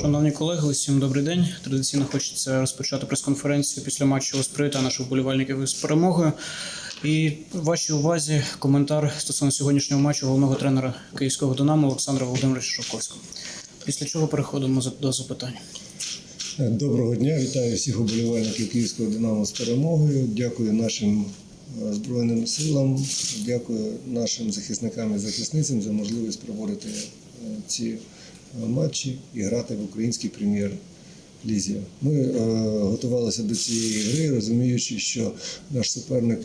Шановні колеги, усім добрий день. Традиційно хочеться розпочати прес-конференцію після матчу ось привітати наших вболівальників з перемогою. І вашій увазі коментар стосовно сьогоднішнього матчу головного тренера київського Динамо Олександра Володимировича Шовковського. Після чого переходимо до запитань. Доброго дня, вітаю всіх уболівальників Київського Динамо з перемогою. Дякую нашим е, Збройним силам, дякую нашим захисникам і захисницям за можливість проводити е, ці матчі і грати в українській прем'єр-лізі. Ми е, готувалися до цієї гри, розуміючи, що наш суперник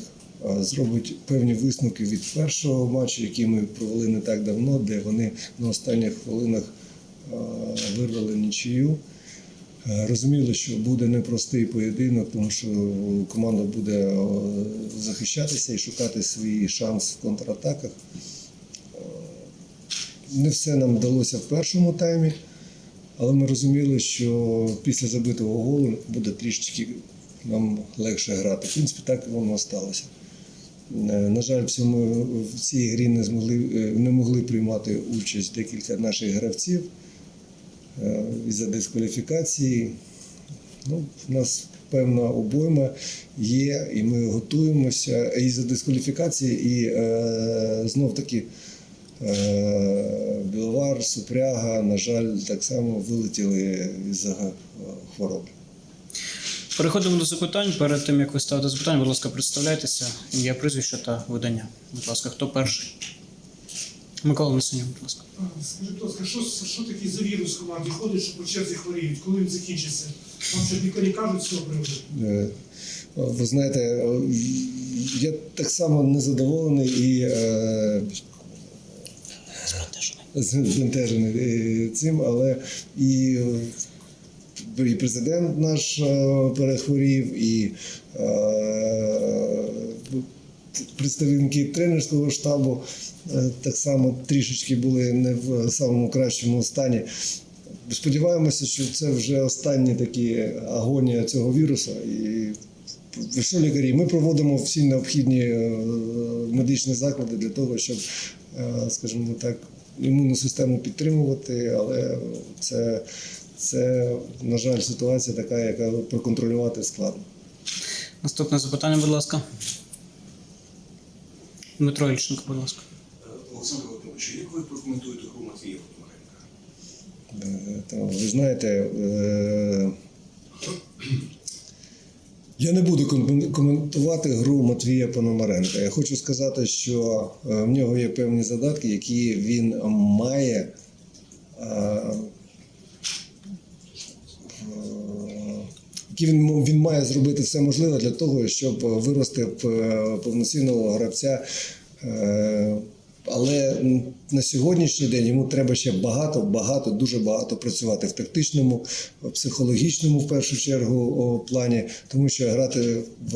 е, зробить певні висновки від першого матчу, який ми провели не так давно, де вони на останніх хвилинах е, вирвали нічию. Розуміли, що буде непростий поєдинок, тому що команда буде захищатися і шукати свій шанс в контратаках. Не все нам вдалося в першому таймі, але ми розуміли, що після забитого голу буде трішечки нам легше грати. В принципі, так воно сталося. Е, На жаль, в цій грі не змогли е, не могли приймати участь декілька наших гравців е, із-за дискваліфікації. Ну, у нас певна обойма є, і ми готуємося і за дискваліфікації, і е, знов таки Біловар, Супряга, на жаль, так само вилетіли з хвороби. Переходимо до запитань. Перед тим як ви ставите запитання, будь ласка, представляйтеся, ім'я, прізвище та видання. Будь ласка, хто перший? Микола Несенюк, будь ласка. Скажи, будь ласка, що, що таке за вірус в команді ходить, що по черзі хворіють? Коли він закінчиться? Вам що лікарі кажуть з цього приводу? Е, Ви знаєте, е, я так само незадоволений і е, збентежений е, цим, але і, і президент наш е, перехворів, і е, представники тренерського штабу так само трішечки були не в самому кращому стані. Сподіваємося, що це вже останні такі агонія цього вірусу. І що лікарі? Ми проводимо всі необхідні медичні заклади для того, щоб, скажімо так, імунну систему підтримувати, але це, це, на жаль, ситуація така, яка проконтролювати складно. Наступне запитання, будь ласка. Дмитро Ільченко, будь ласка. Олександр Володимирович, як ви прокоментуєте гру Матвія Пономаренка? Е, ви знаєте, е, я не буду коментувати гру Матвія Пономаренка. Я хочу сказати, що е, в нього є певні задатки, які він має. е, Які він, він має зробити все можливе для того, щоб вирости в е, повноцінного гравця. Але на сьогоднішній день йому треба ще багато, багато, дуже багато працювати в тактичному, психологічному, в першу чергу, плані, тому що грати в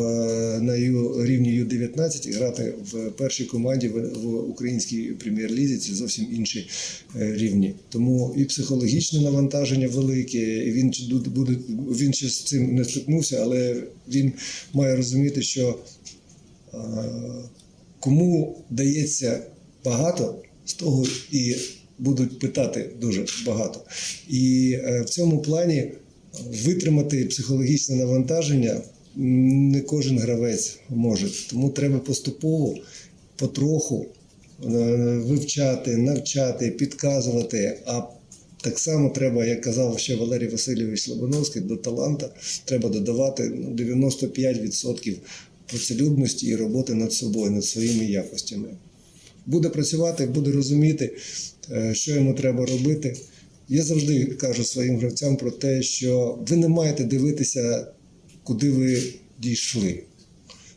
на Ю, рівні Ю-19 і грати в першій команді в, в українській прем'єр-лізі це зовсім інші е, рівні. Тому і психологічне навантаження велике, і він буде він ще з цим не стикнувся, але він має розуміти, що е, кому дається багато, з того і будуть питати дуже багато. І е, в цьому плані витримати психологічне навантаження не кожен гравець може. Тому треба поступово, потроху е, вивчати, навчати, підказувати. А так само треба, як казав ще Валерій Васильович Слободовський, до таланта треба додавати ну, 95% працелюбності і роботи над собою, над своїми якостями. Буде працювати, буде розуміти, е, що йому треба робити. Я завжди кажу своїм гравцям про те, що ви не маєте дивитися, куди ви дійшли,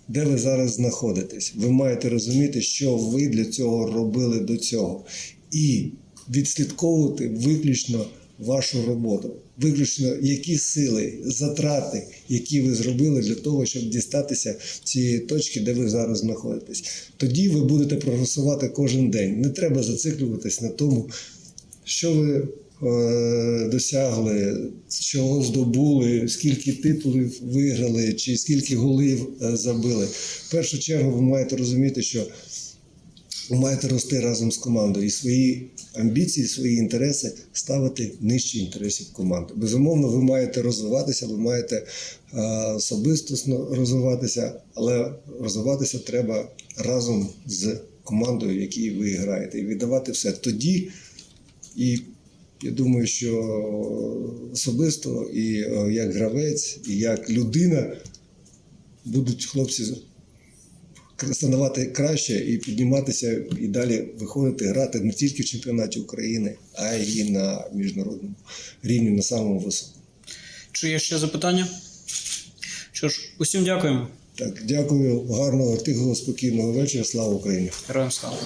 де ви зараз знаходитесь. Ви маєте розуміти, що ви для цього робили до цього. І відслідковувати виключно вашу роботу, виключно які сили, затрати, які ви зробили для того, щоб дістатися цієї точки, де ви зараз знаходитесь. Тоді ви будете прогресувати кожен день. Не треба зациклюватись на тому, що ви е, досягли, чого здобули, скільки титулів виграли, чи скільки голів е, забили. В першу чергу ви маєте розуміти, що ви маєте рости разом з командою і свої амбіції, свої інтереси ставити нижче інтересів команди. Безумовно, ви маєте розвиватися, ви маєте е, особисто розвиватися, але розвиватися треба разом з командою, в якій ви граєте, і віддавати все тоді. І я думаю, що особисто і е, як гравець, і як людина будуть хлопці становати краще і підніматися і далі виходити грати не тільки в чемпіонаті України, а й на міжнародному рівні на самому високому. Чи є ще запитання? Що ж, усім дякуємо. Так, дякую, гарного, тихого, спокійного вечора. Слава Україні! Героям слава.